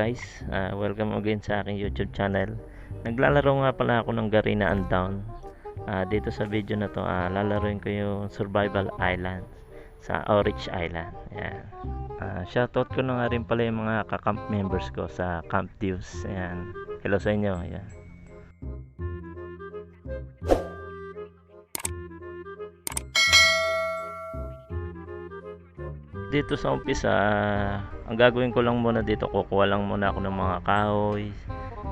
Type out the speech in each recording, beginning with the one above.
guys. Ah, welcome again sa aking YouTube channel. Naglalaro nga pala ako ng Garena Undown. Ah, dito sa video na to, ah, lalaroin ko yung Survival Island sa Orich Island. Ayan. Ah, shoutout ko na nga rin pala yung mga kakamp members ko sa Camp Dews. Ayan. Hello sa inyo. Ayan. Dito sa umpisa, ang gagawin ko lang muna dito, kukuha lang muna ako ng mga kahoy,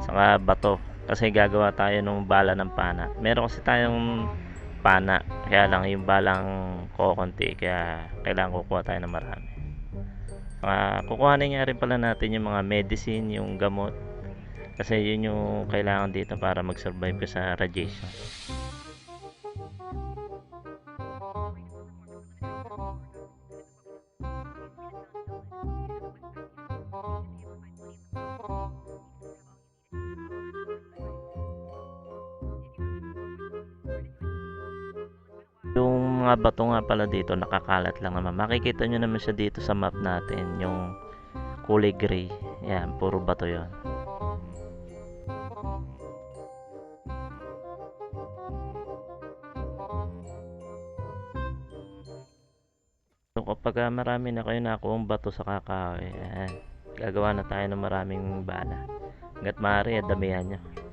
saka bato. Kasi gagawa tayo ng bala ng pana. Meron kasi tayong pana, kaya lang yung balang kukunti, kaya kailangan kukuha tayo ng marami. Uh, kukuhanin nga rin pala natin yung mga medicine, yung gamot. Kasi yun yung kailangan dito para mag-survive ka sa radiation. Bato nga pala dito nakakalat lang naman. Makikita nyo naman siya dito sa map natin, yung kulay gray. Yan, puro bato yon. So kapag marami na kayo nakuha bato sa kakahoy, yan, gagawa na tayo ng maraming bala. Hanggat maaari, damihan nyo.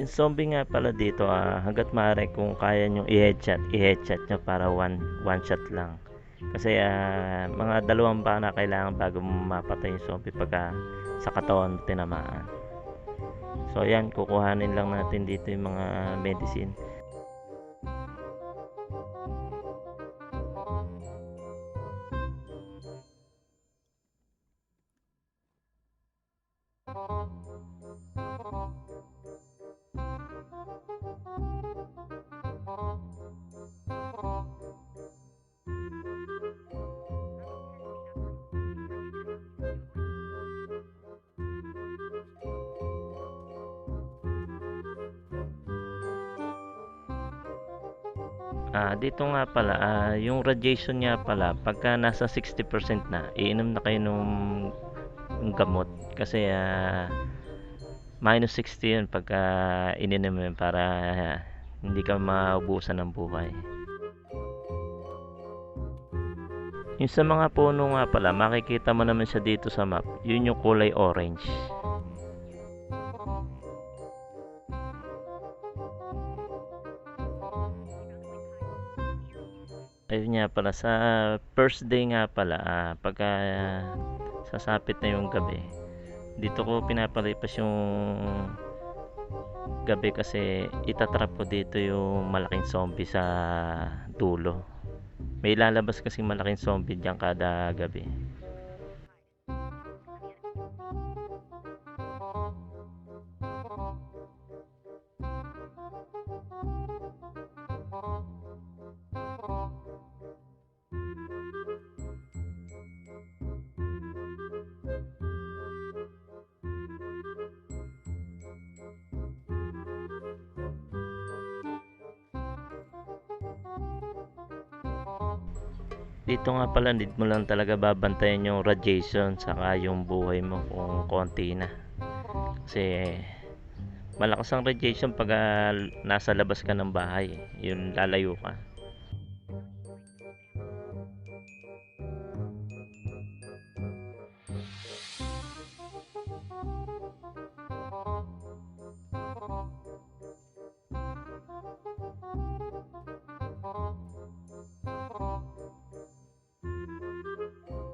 Yung zombie nga pala dito, ah, hanggat maaari kung kaya nyo i-headshot, i-headshot nyo para one, one shot lang. Kasi ah, mga dalawang bana kailangan bago mapatay yung zombie pagka sa katawan tinamaan. So yan, kukuhanin lang natin dito yung mga medicine. Ah, dito nga pala, ah, yung radiation niya pala, pagka nasa 60% na, iinom na kayo nung ng gamot. Kasi ah, minus 60 yun pagka ininom yun para ah, hindi ka maubusan ng buhay. Yung sa mga puno nga pala, makikita mo naman siya dito sa map. Yun yung kulay orange. Ayun nga pala sa first day nga pala ah, pagka ah, sasapit na yung gabi dito ko pinapalipas yung gabi kasi itatrap ko dito yung malaking zombie sa dulo. May lalabas kasi malaking zombie dyan kada gabi dito nga pala need mo lang talaga babantayan yung radiation saka yung buhay mo kung konti na. Kasi malakas ang radiation pag uh, nasa labas ka ng bahay yun lalayo ka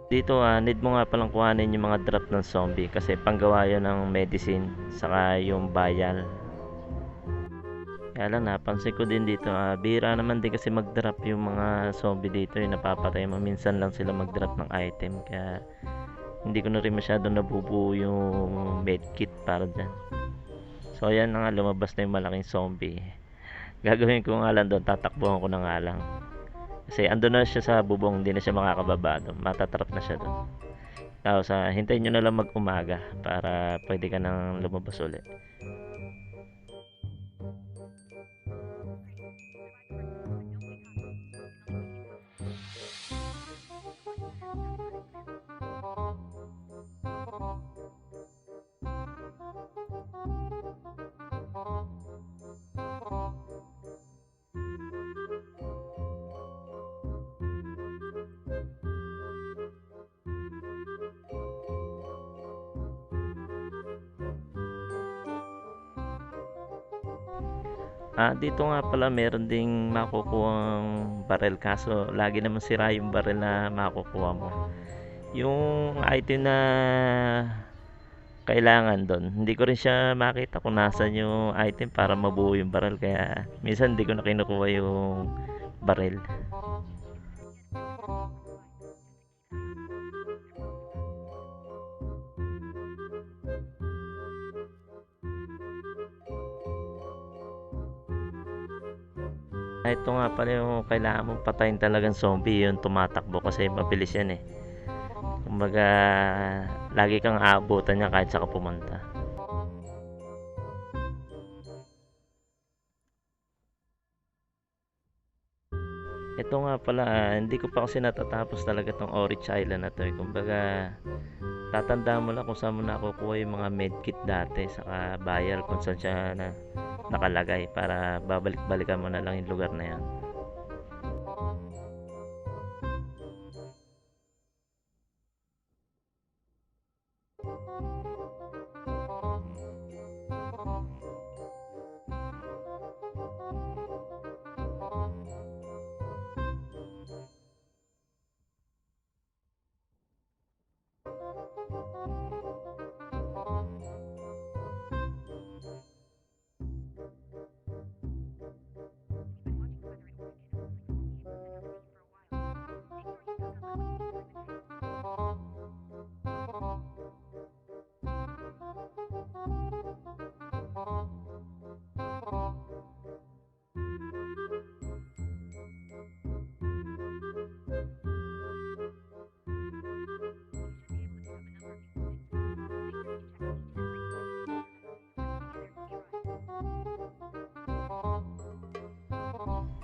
dito ah, need mo nga palang kuhanin yung mga drop ng zombie kasi panggawa yun ng medicine saka yung vial. Kaya lang napansin ko din dito ah, bira naman din kasi mag drop yung mga zombie dito yung napapatay mo. Minsan lang sila mag drop ng item kaya hindi ko na rin masyado nabubuo yung medkit para dyan. So ayan na nga lumabas na yung malaking zombie. Gagawin ko nga lang doon, tatakbuhan ko na nga lang. Kasi andun na siya sa bubong, hindi na siya makakababa doon. Matatrap na siya doon. Tapos ah, hintayin nyo na lang mag-umaga para pwede ka nang lumabas ulit. Ah, dito nga pala meron ding makukuhang barel kaso lagi naman sira yung barel na makukuha mo. Yung item na kailangan doon, hindi ko rin siya makita kung nasan yung item para mabuo yung barel kaya minsan hindi ko na kinukuha yung barel. Ito nga pala yung kailangan mong patayin talagang zombie yung tumatakbo kasi mabilis yan eh. Kumbaga, lagi kang aabutan niya kahit saan ka pumunta. Ito nga pala, ah, hindi ko pa kasi natatapos talaga tong Orich Island na to eh. Kumbaga, tatandaan mo lang kung saan mo nakukuha yung mga medkit dati saka bayal kung saan siya na nakalagay para babalik-balikan mo na lang yung lugar na yan.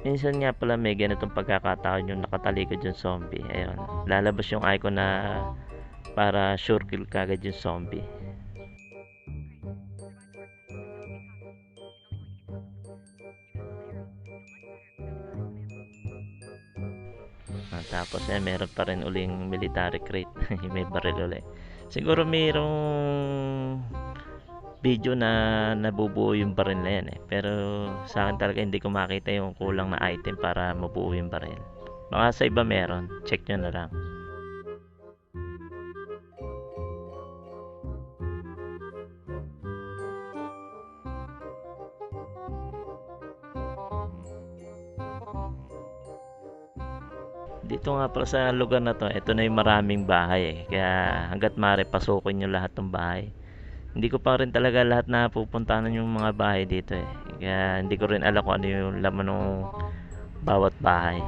Minsan nga pala may ganitong pagkakataon yung nakatalikod yung zombie. Ayun, lalabas yung icon na para sure kill kagad yung zombie. Ah, tapos eh, meron pa rin uling military crate. may baril ulit. Siguro mayroong video na nabubuo yung baril na yan eh. Pero sa akin talaga hindi ko makita yung kulang na item para mabuo yung baril. Baka sa iba meron. Check nyo na lang. Dito nga pala sa lugar na to, ito na yung maraming bahay eh. Kaya hanggat maaari pasukin nyo lahat ng bahay. Hindi ko pa rin talaga lahat na pupuntahan yung mga bahay dito eh. Kaya hindi ko rin alam kung ano yung laman ng bawat bahay.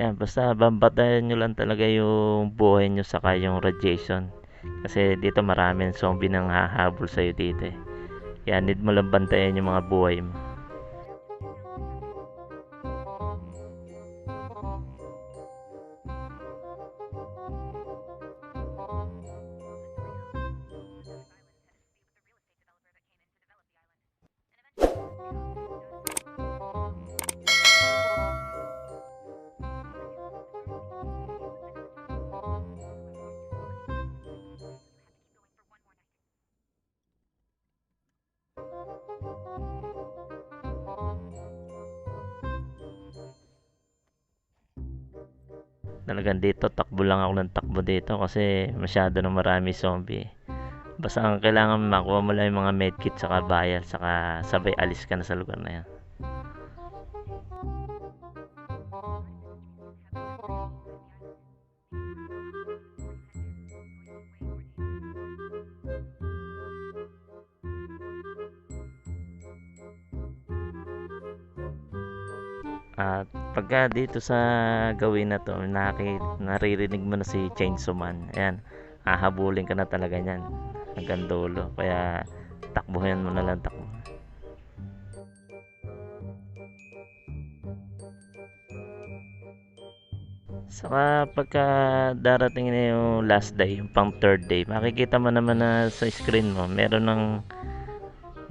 Yan, basta bambatayan nyo lang talaga yung buhay nyo saka yung radiation. Kasi dito maraming zombie nang hahabol sa'yo dito eh. Kaya need mo lang bantayan yung mga buhay mo. Talagang dito, takbo lang ako ng takbo dito kasi masyado na marami zombie. Basta ang kailangan makuha mo lang yung mga medkit saka bayal saka sabay alis ka na sa lugar na yan. At pagka dito sa gawin na to, naki, naririnig mo na si Chainsaw Man. Ayan, hahabulin ka na talaga niyan hanggang dulo. Kaya takbuhin mo na lang takbo. Saka pagka darating na yung last day, yung pang third day, makikita mo naman na sa screen mo, meron ng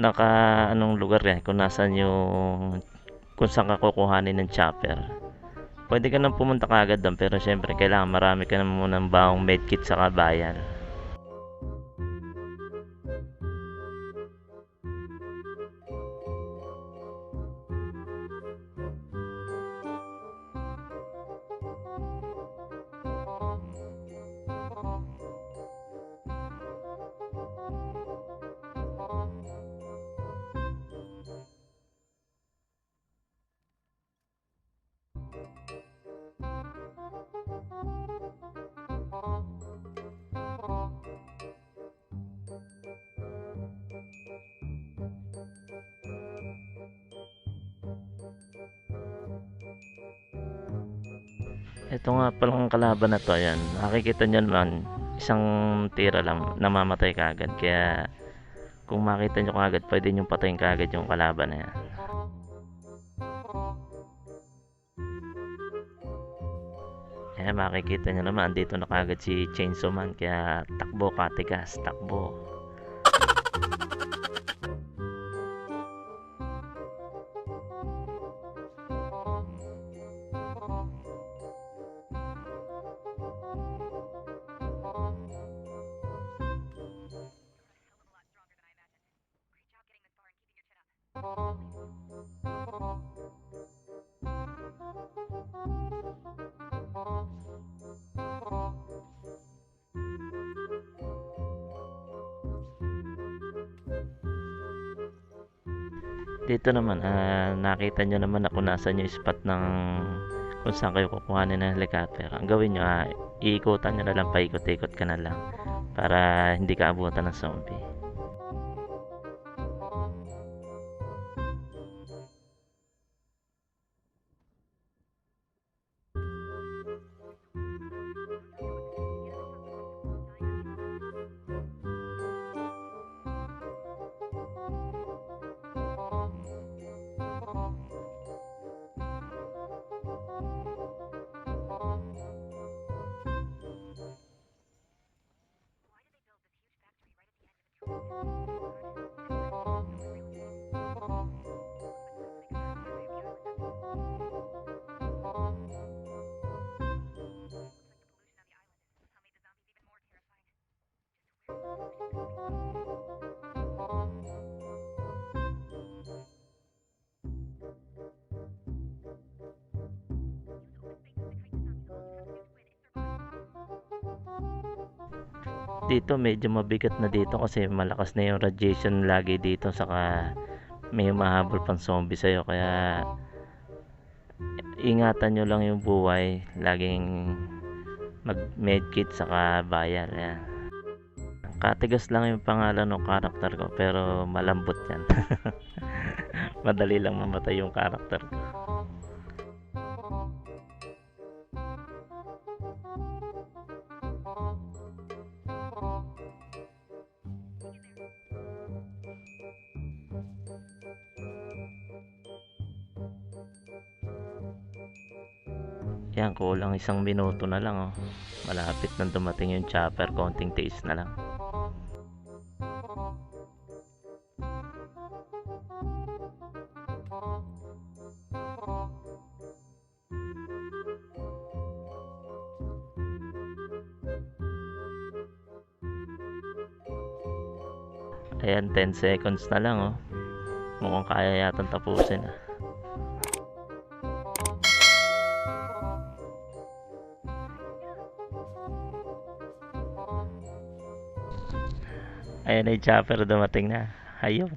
naka anong lugar yan, kung nasan yung kung saan ka kukuhanin ng chopper. Pwede ka nang pumunta kagad doon pero syempre kailangan marami ka naman munang baong medkit sa kabayan. Ito nga palang kalaban na to, ayan. Makikita nyo naman, isang tira lang, namamatay kagad. Kaya, kung makita nyo kagad, pwede nyo patayin kagad yung kalaban na yan. Ayan, makikita nyo naman, andito na kagad si Chainsaw Man. Kaya, takbo katigas, takbo. Dito naman, ah, nakita nyo naman na kung nasan yung spot ng kung saan kayo kukuhanin ng helicopter. Ang gawin nyo, ah, iikutan nyo na lang, paikot-ikot ka na lang para hindi ka abutan ng zombie. Dito medyo mabigat na dito kasi malakas na yung radiation lagi dito saka may humahabol pang zombie sa'yo. Kaya ingatan nyo lang yung buhay laging mag medkit saka bayal yan katigas lang yung pangalan ng karakter ko pero malambot yan. Madali lang mamatay yung karakter ko Yan, kulang isang minuto na lang oh. Malapit nang dumating yung chopper, konting tiis na lang. Ayan, 10 seconds na lang oh. Mukhang kaya yatang tapusin ah. Ayan yung chopper dumating na. Ayun.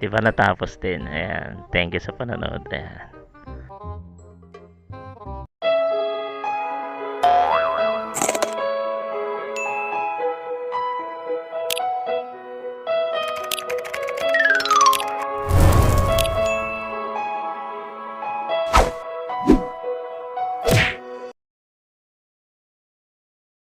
Di ba natapos din? Ayan. Thank you sa panonood. Ayan.